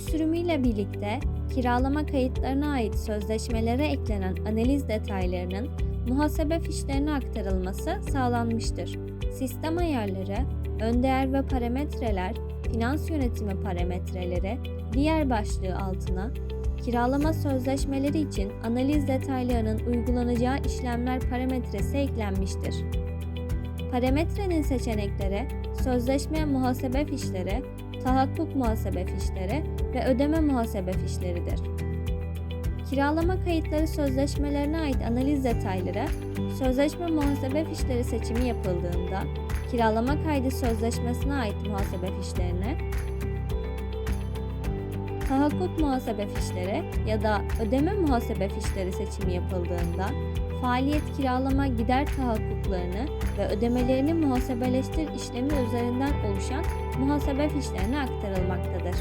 sürümüyle birlikte kiralama kayıtlarına ait sözleşmelere eklenen analiz detaylarının muhasebe fişlerine aktarılması sağlanmıştır. Sistem ayarları, ön değer ve parametreler, finans yönetimi parametreleri, diğer başlığı altına kiralama sözleşmeleri için analiz detaylarının uygulanacağı işlemler parametresi eklenmiştir. Parametrenin seçenekleri sözleşme muhasebe fişleri, tahakkuk muhasebe fişleri ve ödeme muhasebe fişleridir. Kiralama kayıtları sözleşmelerine ait analiz detayları, sözleşme muhasebe fişleri seçimi yapıldığında, kiralama kaydı sözleşmesine ait muhasebe fişlerine, tahakkuk muhasebe fişleri ya da ödeme muhasebe fişleri seçimi yapıldığında, faaliyet kiralama gider tahakkuklarını ve ödemelerini muhasebeleştir işlemi üzerinden oluşan muhasebe fişlerine aktarılmaktadır.